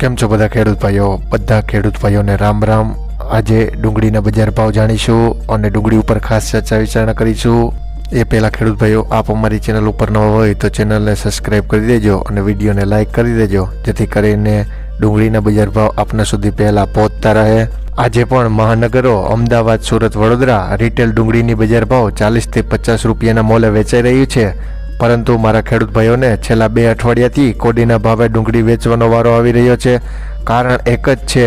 કેમ છો બધા ખેડૂત ભાઈઓ? બધા ખેડૂત ભાઈઓને રામ રામ. આજે ડુંગળીના બજાર ભાવ જાણીશું અને ડુંગળી ઉપર ખાસ ચર્ચા વિચારણા કરીશું. એ પહેલાં ખેડૂત ભાઈઓ, આપ અમારી ચેનલ ઉપર નવા હોય તો ચેનલને સબસ્ક્રાઈબ કરી દેજો અને વિડીયોને લાઇક કરી દેજો, જેથી કરીને ડુંગળીના બજાર ભાવ આપના સુધી પહેલાં પહોંચતા રહે. આજે પણ મહાનગરો, અમદાવાદ, સુરત, વડોદરા, રિટેલ ડુંગળીની બજાર ભાવ ચાલીસથી પચાસ રૂપિયાના મોલે વેચાઈ રહ્યું છે. પરંતુ મારા ખેડૂત ભાઈઓને છેલ્લા બે અઠવાડિયાથી કોડીના ભાવે ડુંગળી વેચવાનો વારો આવી રહ્યો છે. કારણ એક જ છે,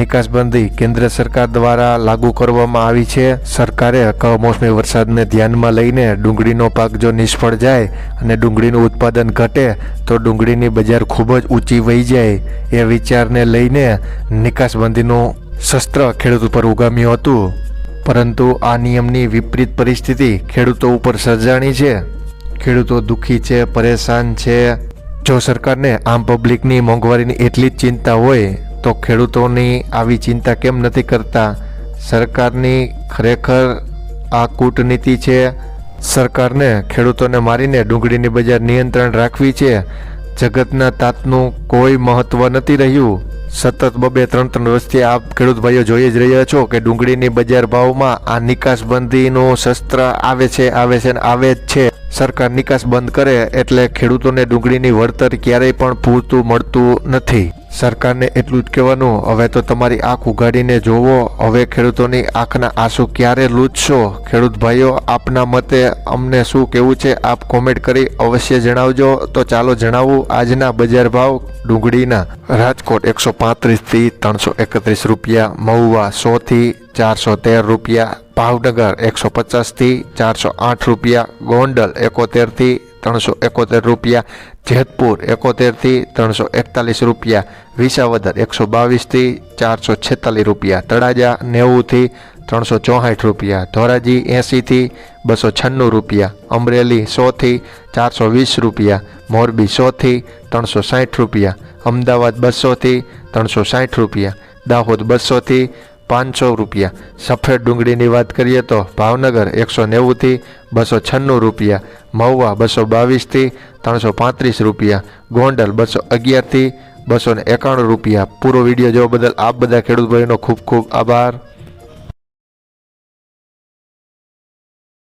નિકાસબંધી કેન્દ્ર સરકાર દ્વારા લાગુ કરવામાં આવી છે. સરકારે કમોસમી વરસાદને ધ્યાનમાં લઈને ડુંગળીનો પાક જો નિષ્ફળ જાય અને ડુંગળીનું ઉત્પાદન ઘટે, તો ડુંગળીની બજાર ખૂબ જ ઊંચી વહી જાય એ વિચારને લઈને નિકાસબંધીનું શસ્ત્ર ખેડૂત ઉપર ઉગામ્યું હતું. પરંતુ આ નિયમની વિપરીત પરિસ્થિતિ ખેડૂતો ઉપર સર્જાણી છે. ખેડૂતો દુઃખી છે, પરેશાન છે. જો સરકારને આમ પબ્લિકની મોંઘવારીની એટલી જ ચિંતા હોય, તો ખેડૂતોની આવી ચિંતા કેમ નથી કરતા? સરકારની ખરેખર આ કૂટનીતિ છે. સરકારને ખેડૂતોને મારીને ડુંગળીની બજાર નિયંત્રણ રાખવી છે. જગતના તાતનું કોઈ મહત્વ નથી રહ્યું. સતત બબે ત્રણ ત્રણ વર્ષથી આપ ખેડૂત ભાઈઓ જોઈ જ રહ્યા છો કે ડુંગળીની બજાર ભાવમાં આ નિકાસબંધીનું શસ્ત્ર આવે છે આવે છે ને આવે જ છે. સરકાર નિકાસ બંધ કરે એટલે ખેડૂતોને ડુંગળીની વળતર ક્યારેય પણ પૂરતું મળતું નથી. સરકારને એટલું જ કહેવાનું, હવે તો તમારી આંખ ઉગાડીને જોવો. હવે ખેડૂતોની આંખના આંસુ ક્યારે લૂછશો? ખેડૂત ભાઈઓ, આપના મતે અમને શું કહેવું છે આપ કોમેન્ટ કરી અવશ્ય જણાવજો. તો ચાલો જણાવું આજના બજાર ભાવ ડુંગળીના. રાજકોટ એકસો પાંત્રીસથી ત્રણસો એકત્રીસ રૂપિયા, મહુવા સોથી ચારસો તેર રૂપિયા ભાવનગર એકસો પચાસથી ચારસો આઠ રૂપિયા, ગોંડલ એકોતેરથી ત્રણસો એકોતેર રૂપિયા, જેતપુર એકોતેરથી ત્રણસો એકતાલીસ રૂપિયા, વિસાવદર એકસો બાવીસથી ચારસો છેતાલીસ રૂપિયા, તળાજા નેવુંથી ત્રણસો ચોસઠ રૂપિયા, ધોરાજી એંસીથી બસો છન્નું રૂપિયા, અમરેલી સોથી ચારસો વીસ રૂપિયા, મોરબી સોથી ત્રણસો સાઠ રૂપિયા, અમદાવાદ બસોથી ત્રણસો સાઠ રૂપિયા, દાહોદ બસોથી પાંચસો રૂપિયા. સફેદ ડુંગળીની વાત કરીએ તો ભાવનગર એકસો નેવુંથી બસો છન્નું રૂપિયા, મહુવા બસો બાવીસથી ત્રણસો પાંત્રીસ રૂપિયા, ગોંડલ બસો અગિયારથી બસો એકાણું રૂપિયા. પૂરો વીડિયો જોવા બદલ આપ બધા ખેડૂત ભાઈનો ખૂબ ખૂબ આભાર.